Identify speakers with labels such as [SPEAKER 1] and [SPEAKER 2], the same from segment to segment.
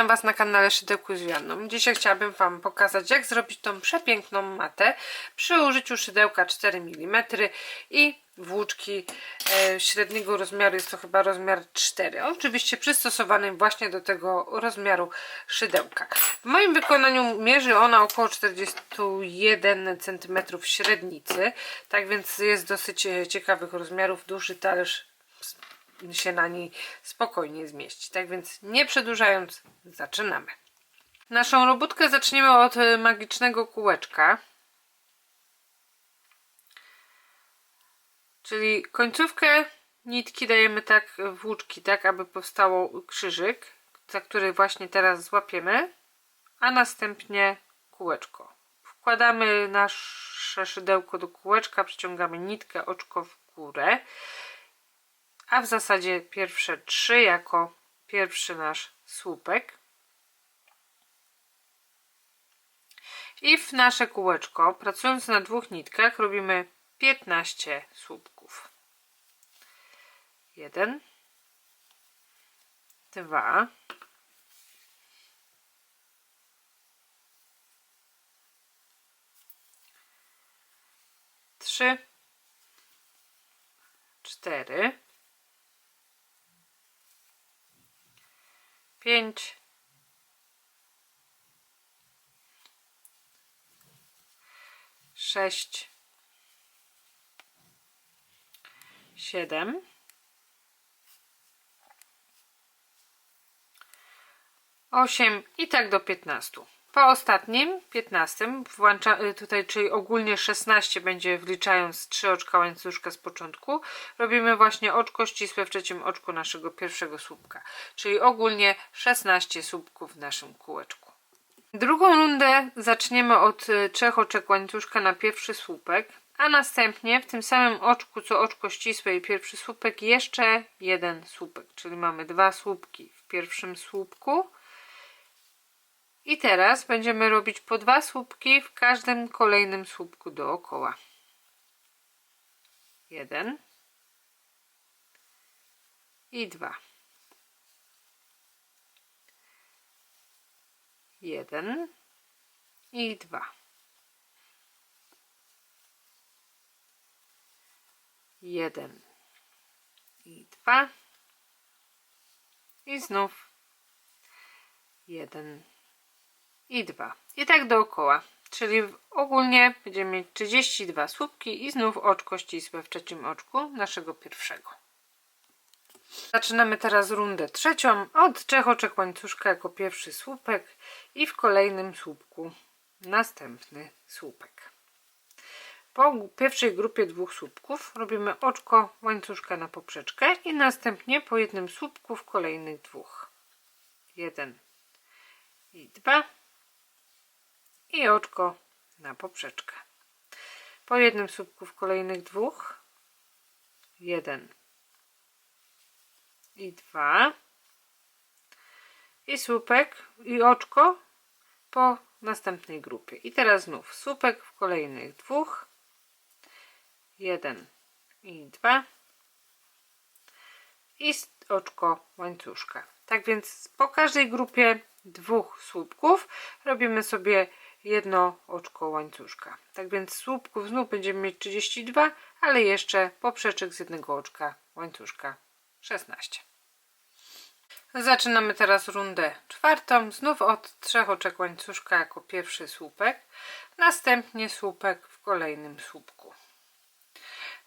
[SPEAKER 1] witam Was na kanale Szydełku z Joanną. Dzisiaj chciałabym Wam pokazać jak zrobić tą przepiękną matę przy użyciu szydełka 4 mm i włóczki e, średniego rozmiaru, jest to chyba rozmiar 4. Oczywiście przystosowany właśnie do tego rozmiaru szydełka. W moim wykonaniu mierzy ona około 41 cm średnicy, tak więc jest dosyć e, ciekawych rozmiarów, duży talerz się na niej spokojnie zmieści. Tak więc nie przedłużając, zaczynamy. Naszą robótkę zaczniemy od e, magicznego kółeczka. Czyli końcówkę nitki dajemy tak w łuczki, tak aby powstało krzyżyk, za który właśnie teraz złapiemy, a następnie kółeczko. Wkładamy nasze szydełko do kółeczka, przyciągamy nitkę, oczko w górę a w zasadzie pierwsze trzy jako pierwszy nasz słupek. I w nasze kółeczko, pracując na dwóch nitkach, robimy 15 słupków. Jeden, dwa, trzy, cztery, pięć, sześć, siedem, osiem. I tak do piętnastu. Po ostatnim, 15, włącza, y, tutaj, czyli ogólnie 16 będzie wliczając 3 oczka łańcuszka z początku, robimy właśnie oczko ścisłe w trzecim oczku naszego pierwszego słupka. Czyli ogólnie 16 słupków w naszym kółeczku. Drugą rundę zaczniemy od y, trzech oczek łańcuszka na pierwszy słupek, a następnie w tym samym oczku co oczko ścisłe i pierwszy słupek jeszcze jeden słupek, czyli mamy dwa słupki w pierwszym słupku i teraz będziemy robić po dwa słupki w każdym kolejnym słupku dookoła. Jeden i dwa. Jeden i dwa. Jeden i dwa. I znów jeden i 2. I tak dookoła. Czyli ogólnie będziemy mieć 32 słupki i znów oczko ścisłe w trzecim oczku naszego pierwszego. Zaczynamy teraz rundę trzecią od trzech oczek łańcuszka jako pierwszy słupek i w kolejnym słupku następny słupek. Po pierwszej grupie dwóch słupków robimy oczko łańcuszka na poprzeczkę i następnie po jednym słupku w kolejnych dwóch. Jeden i dwa i oczko na poprzeczkę. Po jednym słupku w kolejnych dwóch, jeden i dwa i słupek i oczko po następnej grupie. I teraz znów słupek w kolejnych dwóch, jeden i dwa i oczko łańcuszka. Tak więc po każdej grupie dwóch słupków robimy sobie jedno oczko łańcuszka. Tak więc słupków znów będziemy mieć 32, ale jeszcze poprzeczek z jednego oczka łańcuszka 16. Zaczynamy teraz rundę czwartą, znów od trzech oczek łańcuszka jako pierwszy słupek, następnie słupek w kolejnym słupku.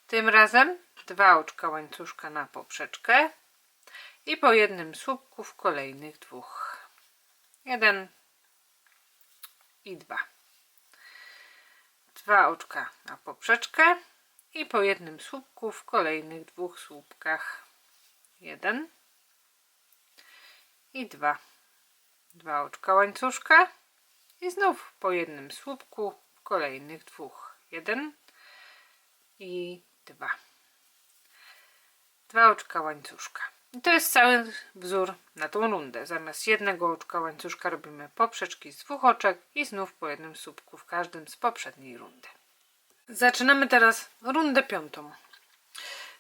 [SPEAKER 1] Tym razem dwa oczka łańcuszka na poprzeczkę i po jednym słupku w kolejnych dwóch. Jeden, i dwa. Dwa oczka na poprzeczkę i po jednym słupku w kolejnych dwóch słupkach. Jeden i dwa. Dwa oczka łańcuszka i znów po jednym słupku w kolejnych dwóch. Jeden i dwa. Dwa oczka łańcuszka. I to jest cały wzór na tą rundę. Zamiast jednego oczka łańcuszka robimy poprzeczki z dwóch oczek i znów po jednym słupku w każdym z poprzedniej rundy. Zaczynamy teraz rundę piątą.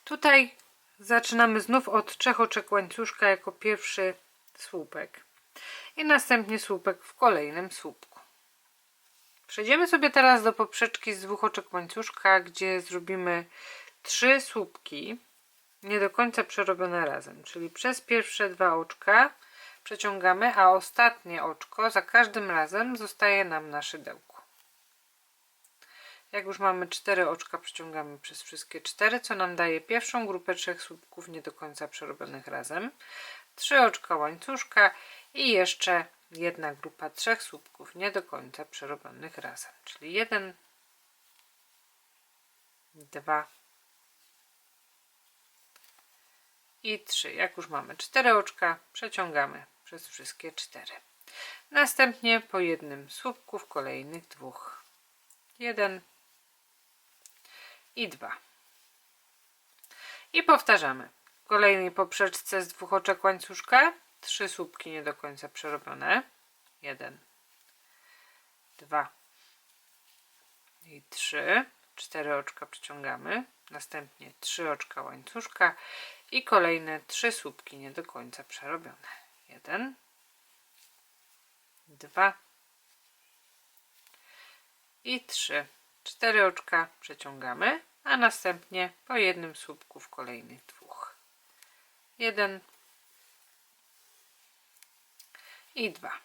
[SPEAKER 1] Tutaj zaczynamy znów od trzech oczek łańcuszka jako pierwszy słupek. i następnie słupek w kolejnym słupku. Przejdziemy sobie teraz do poprzeczki z dwóch oczek łańcuszka, gdzie zrobimy trzy słupki, nie do końca przerobione razem, czyli przez pierwsze dwa oczka przeciągamy, a ostatnie oczko za każdym razem zostaje nam na szydełku. Jak już mamy cztery oczka, przeciągamy przez wszystkie cztery, co nam daje pierwszą grupę trzech słupków nie do końca przerobionych razem. Trzy oczka łańcuszka i jeszcze jedna grupa trzech słupków nie do końca przerobionych razem. Czyli jeden, dwa i trzy. Jak już mamy cztery oczka, przeciągamy przez wszystkie cztery. Następnie po jednym słupku w kolejnych dwóch. Jeden, i 2. I powtarzamy. W kolejnej poprzeczce z dwóch oczek łańcuszka trzy słupki nie do końca przerobione. 1 2 i 3. Cztery oczka przeciągamy. Następnie trzy oczka łańcuszka i kolejne trzy słupki nie do końca przerobione. 1 2 i 3 cztery oczka przeciągamy, a następnie po jednym słupku w kolejnych dwóch. Jeden i dwa.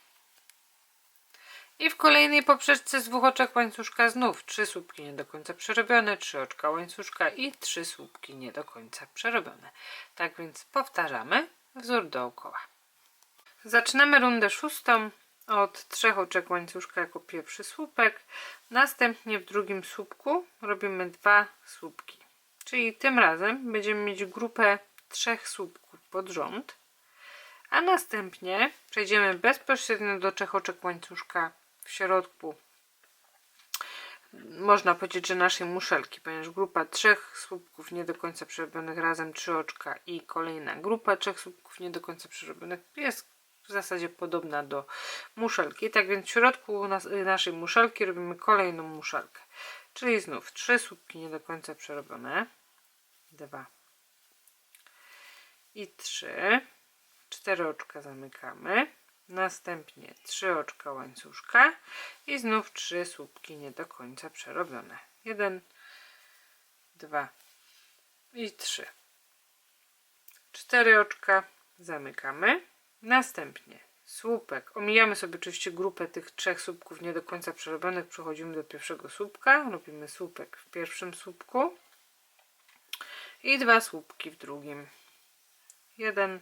[SPEAKER 1] I w kolejnej poprzeczce z dwóch oczek łańcuszka znów trzy słupki nie do końca przerobione, trzy oczka łańcuszka i trzy słupki nie do końca przerobione. Tak więc powtarzamy wzór dookoła. Zaczynamy rundę szóstą od trzech oczek łańcuszka jako pierwszy słupek. Następnie w drugim słupku robimy dwa słupki. Czyli tym razem będziemy mieć grupę trzech słupków pod rząd. A następnie przejdziemy bezpośrednio do trzech oczek łańcuszka w środku. Można powiedzieć, że naszej muszelki, ponieważ grupa trzech słupków nie do końca przerobionych razem trzy oczka i kolejna grupa trzech słupków nie do końca przerobionych jest w zasadzie podobna do muszelki. Tak więc w środku nas, naszej muszelki robimy kolejną muszelkę. Czyli znów trzy słupki nie do końca przerobione. Dwa i trzy. Cztery oczka zamykamy. Następnie trzy oczka łańcuszka i znów trzy słupki nie do końca przerobione. Jeden, dwa i trzy. Cztery oczka zamykamy. Następnie słupek. Omijamy sobie oczywiście grupę tych trzech słupków nie do końca przerobionych. Przechodzimy do pierwszego słupka. Robimy słupek w pierwszym słupku i dwa słupki w drugim. Jeden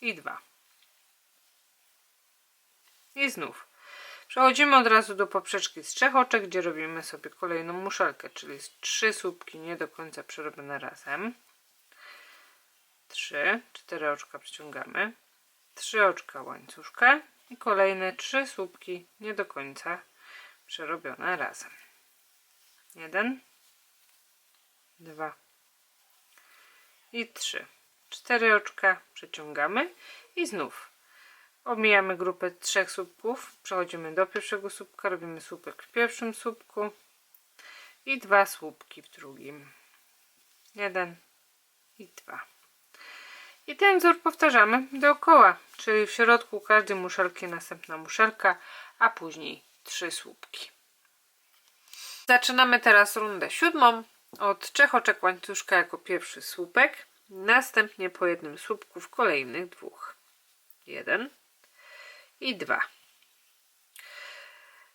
[SPEAKER 1] i dwa. I znów. Przechodzimy od razu do poprzeczki z trzech oczek, gdzie robimy sobie kolejną muszelkę, czyli trzy słupki nie do końca przerobione razem. 3, 4 oczka przyciągamy, 3 oczka łańcuszka i kolejne 3 słupki nie do końca przerobione razem. 1, 2 i 3. 4 oczka przeciągamy i znów omijamy grupę trzech słupków, przechodzimy do pierwszego słupka, robimy słupek w pierwszym słupku i dwa słupki w drugim. 1 i 2. I ten wzór powtarzamy dookoła, czyli w środku każdej muszelki następna muszelka, a później trzy słupki. Zaczynamy teraz rundę siódmą od trzech oczek łańcuszka jako pierwszy słupek, następnie po jednym słupku w kolejnych dwóch. Jeden i dwa.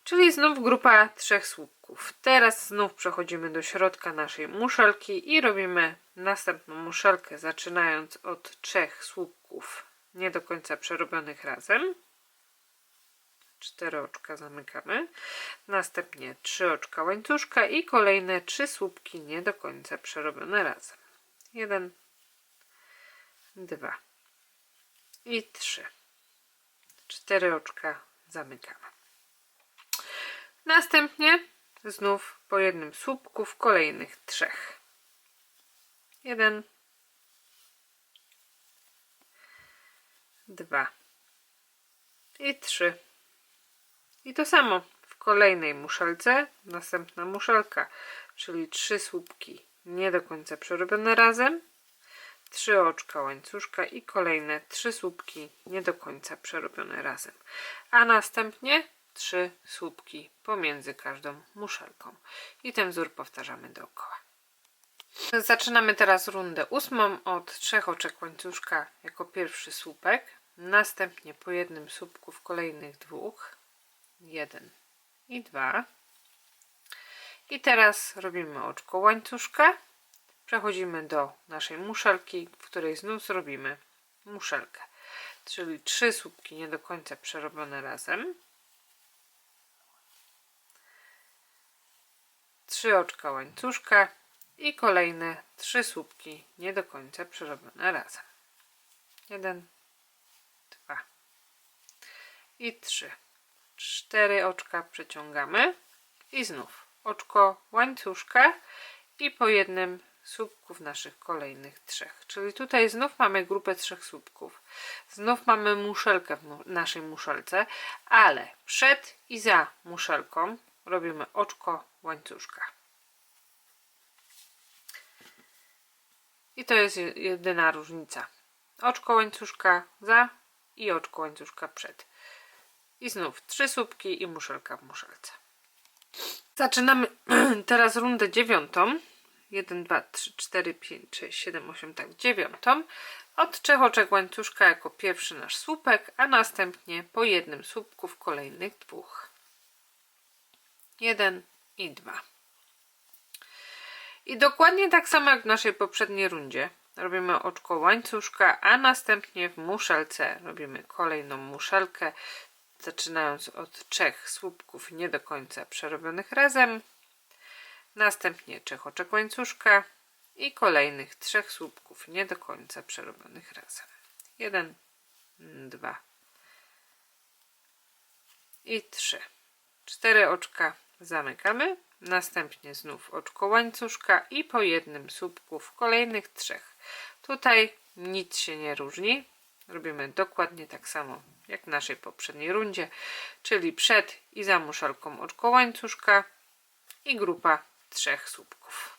[SPEAKER 1] Czyli znów grupa trzech słupków. Teraz znów przechodzimy do środka naszej muszelki i robimy następną muszelkę, zaczynając od trzech słupków nie do końca przerobionych razem. Cztery oczka zamykamy. Następnie trzy oczka łańcuszka i kolejne trzy słupki nie do końca przerobione razem. Jeden, dwa i trzy. Cztery oczka zamykamy. Następnie znów po jednym słupku w kolejnych trzech. Jeden, dwa i trzy. I to samo w kolejnej muszelce, następna muszelka, czyli trzy słupki nie do końca przerobione razem, trzy oczka łańcuszka i kolejne trzy słupki nie do końca przerobione razem. A następnie trzy słupki pomiędzy każdą muszelką. I ten wzór powtarzamy dookoła. Zaczynamy teraz rundę ósmą od trzech oczek łańcuszka jako pierwszy słupek. Następnie po jednym słupku w kolejnych dwóch. Jeden i dwa. I teraz robimy oczko łańcuszka. Przechodzimy do naszej muszelki, w której znów zrobimy muszelkę. Czyli trzy słupki nie do końca przerobione razem. Trzy oczka łańcuszka i kolejne trzy słupki nie do końca przerobione razem. Jeden, dwa i trzy. Cztery oczka przeciągamy i znów oczko łańcuszka i po jednym słupku w naszych kolejnych trzech. Czyli tutaj znów mamy grupę trzech słupków. Znów mamy muszelkę w naszej muszelce, ale przed i za muszelką robimy oczko łańcuszka. I to jest jedyna różnica. Oczko łańcuszka za i oczko łańcuszka przed. I znów trzy słupki i muszelka w muszelce. Zaczynamy teraz rundę dziewiątą. 1, 2, 3, 4, 5, 6, 7, 8, tak, dziewiątą. Od trzech oczek łańcuszka jako pierwszy nasz słupek, a następnie po jednym słupku w kolejnych dwóch. Jeden i dwa. I dokładnie tak samo jak w naszej poprzedniej rundzie. Robimy oczko łańcuszka, a następnie w muszelce robimy kolejną muszelkę, zaczynając od trzech słupków nie do końca przerobionych razem. Następnie trzech oczek łańcuszka i kolejnych trzech słupków nie do końca przerobionych razem. Jeden, dwa i trzy. Cztery oczka zamykamy Następnie znów oczko łańcuszka i po jednym słupku w kolejnych trzech. Tutaj nic się nie różni. Robimy dokładnie tak samo jak w naszej poprzedniej rundzie, czyli przed i za muszelką oczko łańcuszka i grupa trzech słupków.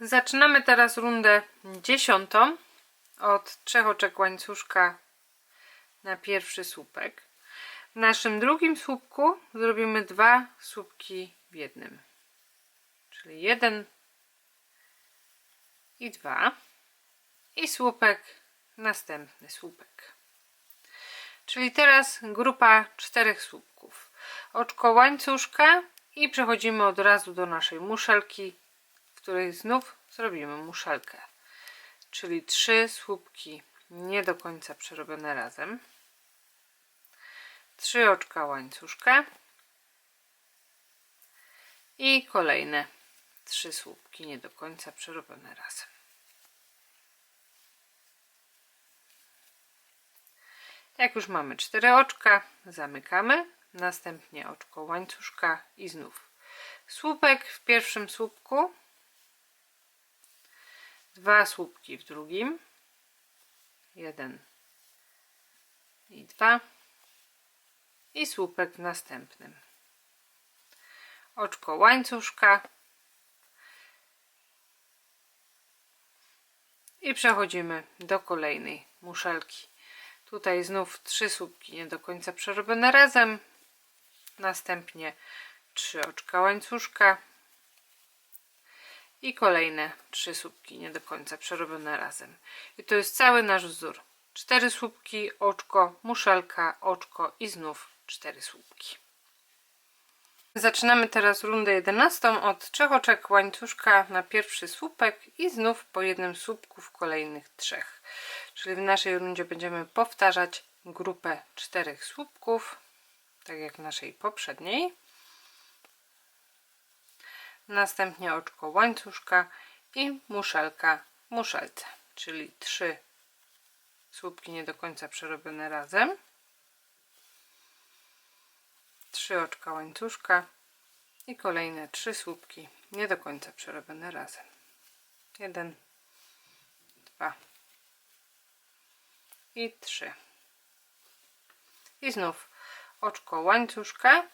[SPEAKER 1] Zaczynamy teraz rundę dziesiątą od trzech oczek łańcuszka na pierwszy słupek. W naszym drugim słupku zrobimy dwa słupki w jednym. Czyli jeden i dwa. I słupek, następny słupek. Czyli teraz grupa czterech słupków. Oczko łańcuszka i przechodzimy od razu do naszej muszelki, w której znów zrobimy muszelkę. Czyli trzy słupki nie do końca przerobione razem. 3 oczka łańcuszka i kolejne trzy słupki nie do końca przerobione razem. Jak już mamy cztery oczka, zamykamy, następnie oczko łańcuszka i znów. Słupek w pierwszym słupku, dwa słupki w drugim, jeden i dwa. I słupek w następnym. Oczko łańcuszka. I przechodzimy do kolejnej muszelki. Tutaj znów trzy słupki nie do końca przerobione razem, następnie trzy oczka łańcuszka i kolejne trzy słupki nie do końca przerobione razem. I to jest cały nasz wzór. Cztery słupki, oczko, muszelka, oczko i znów cztery słupki. Zaczynamy teraz rundę 11 od trzech oczek łańcuszka na pierwszy słupek i znów po jednym słupku w kolejnych trzech. Czyli w naszej rundzie będziemy powtarzać grupę czterech słupków, tak jak w naszej poprzedniej. Następnie oczko łańcuszka i muszelka muszelce, czyli trzy słupki nie do końca przerobione razem trzy oczka łańcuszka i kolejne trzy słupki nie do końca przerobione razem. Jeden, dwa i trzy. I znów oczko łańcuszka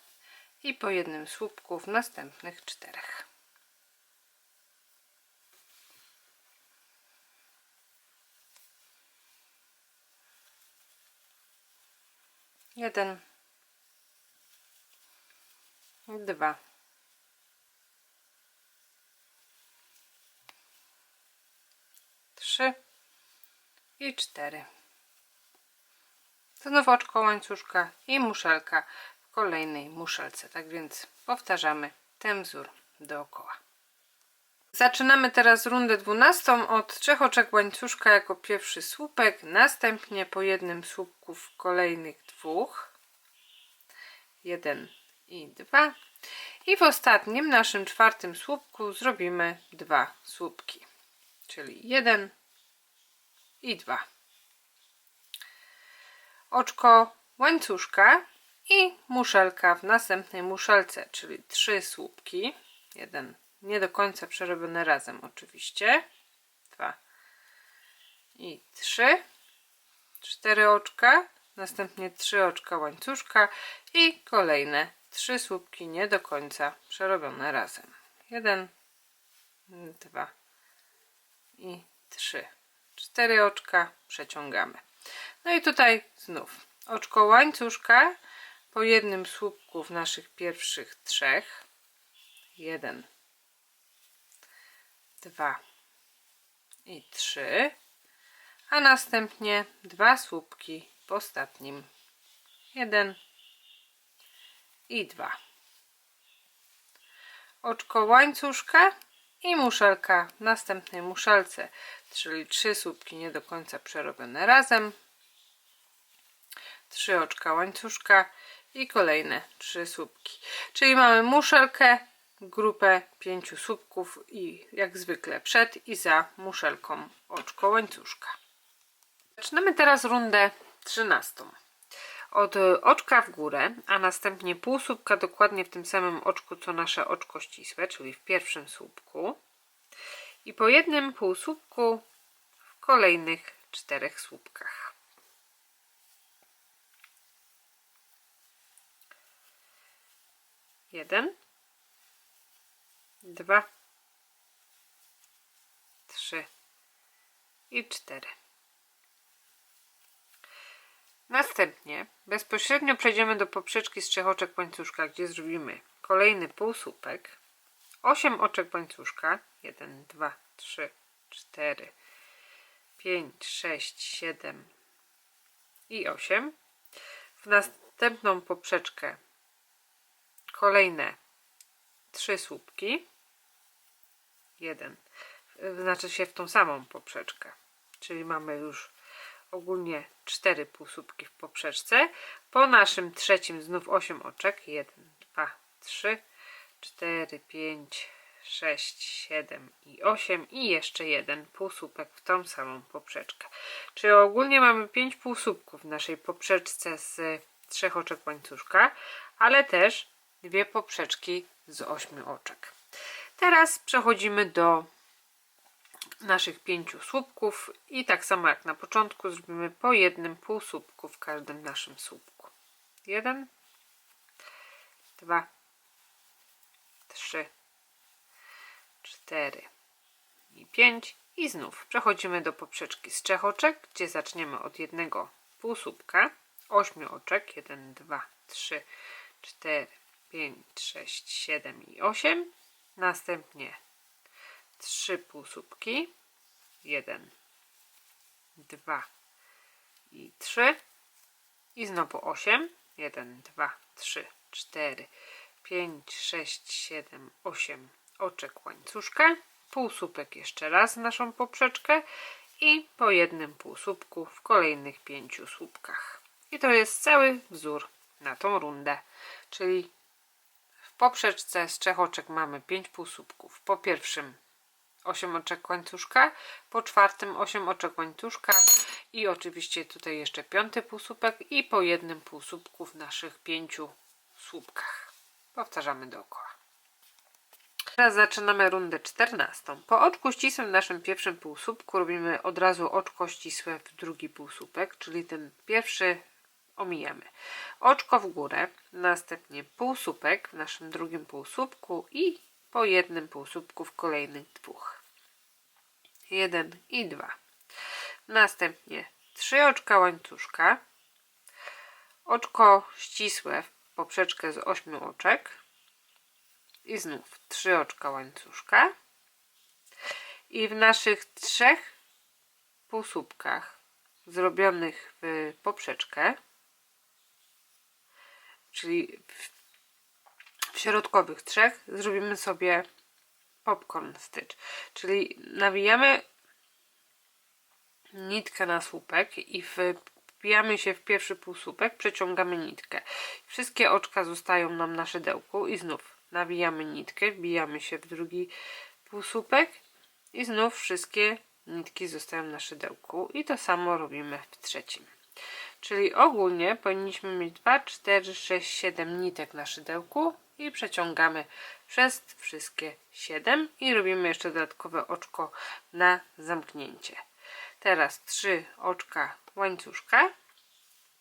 [SPEAKER 1] i po jednym słupku w następnych czterech. Jeden, dwa, trzy i cztery. Znów oczko łańcuszka i muszelka w kolejnej muszelce. Tak więc powtarzamy ten wzór dookoła. Zaczynamy teraz rundę 12 od trzech oczek łańcuszka jako pierwszy słupek, następnie po jednym słupku w kolejnych dwóch. Jeden i dwa. I w ostatnim, naszym czwartym słupku zrobimy dwa słupki, czyli jeden i dwa. Oczko łańcuszka i muszelka w następnej muszelce, czyli trzy słupki. Jeden nie do końca przerobione razem oczywiście. Dwa i trzy. Cztery oczka, następnie trzy oczka łańcuszka i kolejne trzy słupki nie do końca przerobione razem. Jeden, dwa i trzy. Cztery oczka przeciągamy. No i tutaj znów oczko łańcuszka po jednym słupku w naszych pierwszych trzech. Jeden, dwa i trzy. A następnie dwa słupki w ostatnim. Jeden i dwa. Oczko łańcuszka i muszelka w następnej muszelce, czyli trzy słupki nie do końca przerobione razem trzy oczka łańcuszka i kolejne trzy słupki. Czyli mamy muszelkę, grupę pięciu słupków i jak zwykle przed i za muszelką oczko łańcuszka. Zaczynamy teraz rundę trzynastą. Od oczka w górę, a następnie pół słupka dokładnie w tym samym oczku co nasze oczko ścisłe, czyli w pierwszym słupku i po jednym półsłupku w kolejnych czterech słupkach. Jeden, dwa, trzy. I cztery. Następnie bezpośrednio przejdziemy do poprzeczki z trzech oczek łańcuszka, gdzie zrobimy kolejny półsłupek, 8 oczek łańcuszka, 1, 2, 3, 4, 5, 6, 7 i 8. W następną poprzeczkę kolejne trzy słupki. Jeden. Znaczy się w tą samą poprzeczkę. Czyli mamy już ogólnie cztery półsłupki w poprzeczce. Po naszym trzecim znów 8 oczek. 1, 2, 3, 4, 5, 6, 7 i 8 i jeszcze jeden półsłupek w tą samą poprzeczkę. Czyli ogólnie mamy 5 półsłupków w naszej poprzeczce z trzech oczek łańcuszka, ale też dwie poprzeczki z ośmiu oczek. Teraz przechodzimy do naszych pięciu słupków i tak samo jak na początku zrobimy po jednym półsłupku w każdym naszym słupku. Jeden, dwa, trzy, cztery i pięć i znów przechodzimy do poprzeczki z trzech oczek, gdzie zaczniemy od jednego półsłupka, ośmiu oczek, jeden, dwa, trzy, cztery, 5, 6, 7 i 8. Następnie 3 półsłupki. 1, 2 i 3. I znowu 8. 1, 2, 3, 4, 5, 6, 7, 8 oczek łańcuszka. Półsłupek jeszcze raz w naszą poprzeczkę i po jednym półsłupku w kolejnych pięciu słupkach. I to jest cały wzór na tą rundę, czyli poprzeczce z trzech oczek mamy 5 półsłupków. Po pierwszym 8 oczek łańcuszka, po czwartym 8 oczek łańcuszka i oczywiście tutaj jeszcze piąty półsłupek i po jednym półsłupku w naszych pięciu słupkach. Powtarzamy dookoła. Teraz zaczynamy rundę 14. Po oczku ścisłym w naszym pierwszym półsłupku robimy od razu oczko ścisłe w drugi półsłupek, czyli ten pierwszy omijamy. Oczko w górę, następnie półsłupek w naszym drugim półsłupku i po jednym półsłupku w kolejnych dwóch. Jeden i dwa. Następnie trzy oczka łańcuszka, oczko ścisłe w poprzeczkę z ośmiu oczek i znów trzy oczka łańcuszka i w naszych trzech półsłupkach zrobionych w poprzeczkę czyli w, środkowych trzech zrobimy sobie popcorn stitch czyli nawijamy nitkę na słupek i wbijamy się w pierwszy półsłupek, przeciągamy nitkę. Wszystkie oczka zostają nam na szydełku i znów nawijamy nitkę, wbijamy się w drugi półsłupek i znów wszystkie nitki zostają na szydełku i to samo robimy w trzecim. Czyli ogólnie powinniśmy mieć 2, 4, 6, 7 nitek na szydełku i przeciągamy przez wszystkie 7 i robimy jeszcze dodatkowe oczko na zamknięcie. Teraz 3 oczka łańcuszka,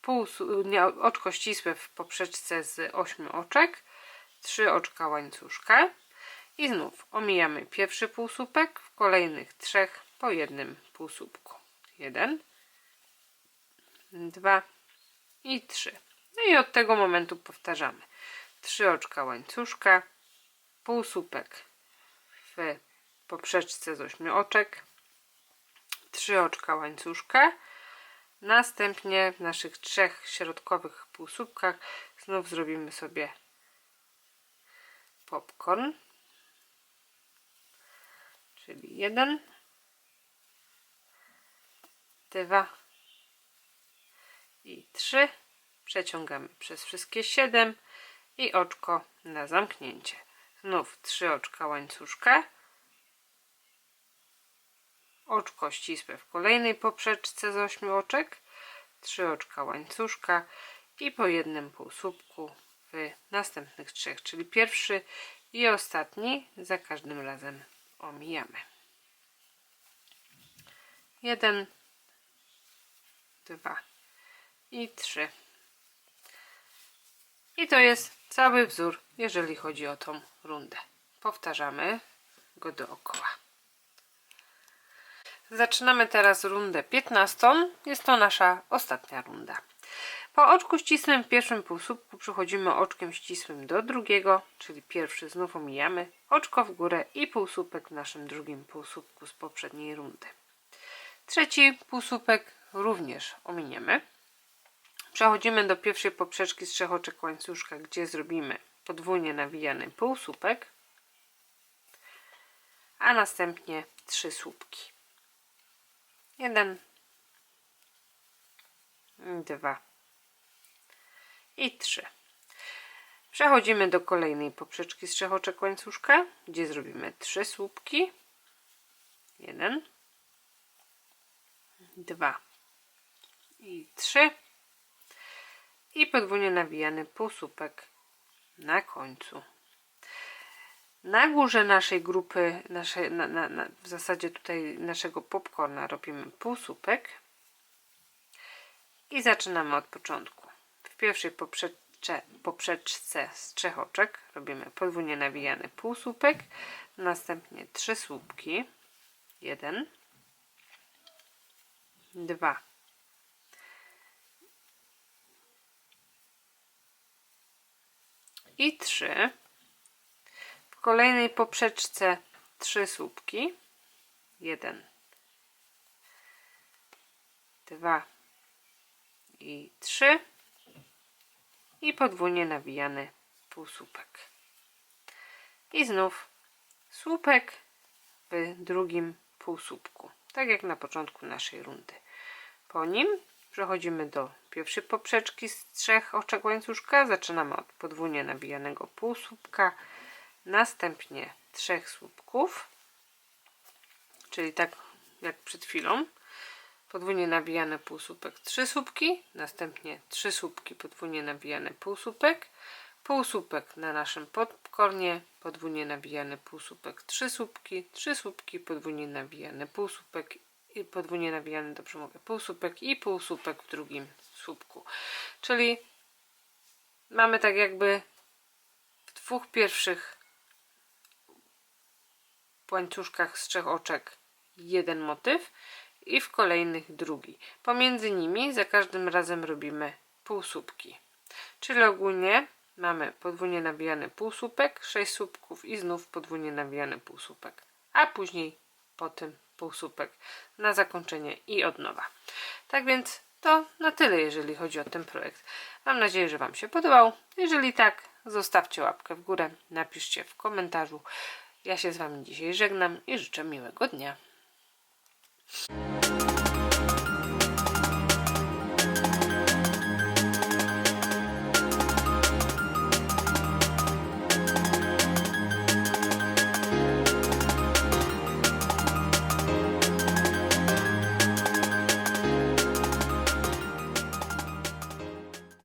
[SPEAKER 1] pół, nie, oczko ścisłe w poprzeczce z 8 oczek, 3 oczka łańcuszka i znów omijamy pierwszy półsłupek, w kolejnych trzech po jednym półsłupku. 1, 2 i 3. No i od tego momentu powtarzamy. 3 oczka łańcuszka, półsłupek w poprzeczce z 8 oczek, 3 oczka łańcuszka. Następnie w naszych trzech środkowych półsłupkach znów zrobimy sobie popcorn. Czyli jeden, dwa i trzy. Przeciągamy przez wszystkie siedem i oczko na zamknięcie. Znów trzy oczka łańcuszka oczko ścisłe w kolejnej poprzeczce z ośmiu oczek, trzy oczka łańcuszka i po jednym półsłupku w następnych trzech, czyli pierwszy i ostatni za każdym razem omijamy. Jeden, dwa i trzy. I to jest cały wzór, jeżeli chodzi o tą rundę. Powtarzamy go dookoła. Zaczynamy teraz rundę 15. Jest to nasza ostatnia runda. Po oczku ścisłym w pierwszym półsłupku przechodzimy oczkiem ścisłym do drugiego, czyli pierwszy znów omijamy, oczko w górę i półsłupek w naszym drugim półsłupku z poprzedniej rundy. Trzeci półsłupek również ominiemy. Przechodzimy do pierwszej poprzeczki z trzech oczek łańcuszka, gdzie zrobimy podwójnie nawijany półsłupek, a następnie trzy słupki jeden, dwa i trzy. Przechodzimy do kolejnej poprzeczki z trzech oczek łańcuszka, gdzie zrobimy trzy słupki. Jeden, dwa i trzy. I podwójnie nawijany półsłupek na końcu. Na górze naszej grupy, na, na, na, w zasadzie tutaj naszego popcorna robimy półsłupek i zaczynamy od początku. W pierwszej poprzeczce, poprzeczce z trzech oczek robimy podwójnie nawijany półsłupek, następnie trzy słupki, jeden, dwa, i trzy kolejnej poprzeczce trzy słupki. Jeden, dwa i trzy i podwójnie nawijany półsłupek. I znów słupek w drugim półsłupku, tak jak na początku naszej rundy. Po nim przechodzimy do pierwszej poprzeczki z trzech oczek łańcuszka. Zaczynamy od podwójnie nawijanego półsłupka następnie trzech słupków, czyli tak jak przed chwilą, podwójnie nawijane półsłupek, trzy słupki, następnie trzy słupki, podwójnie nawijany półsłupek, półsłupek na naszym podkornie, podwójnie nawijany półsłupek, trzy słupki, trzy słupki, podwójnie nawijany półsłupek i podwójnie nawijany, dobrze mówię, półsłupek i półsłupek w drugim słupku. Czyli mamy tak jakby w dwóch pierwszych łańcuszkach z trzech oczek jeden motyw i w kolejnych drugi. Pomiędzy nimi za każdym razem robimy półsłupki. Czyli ogólnie mamy podwójnie nawijany półsłupek, 6 słupków i znów podwójnie nawijany półsłupek, a później po tym półsłupek na zakończenie i od nowa. Tak więc to na tyle, jeżeli chodzi o ten projekt. Mam nadzieję, że Wam się podobał. Jeżeli tak, zostawcie łapkę w górę, napiszcie w komentarzu. Ja się z Wami dzisiaj żegnam i życzę miłego dnia.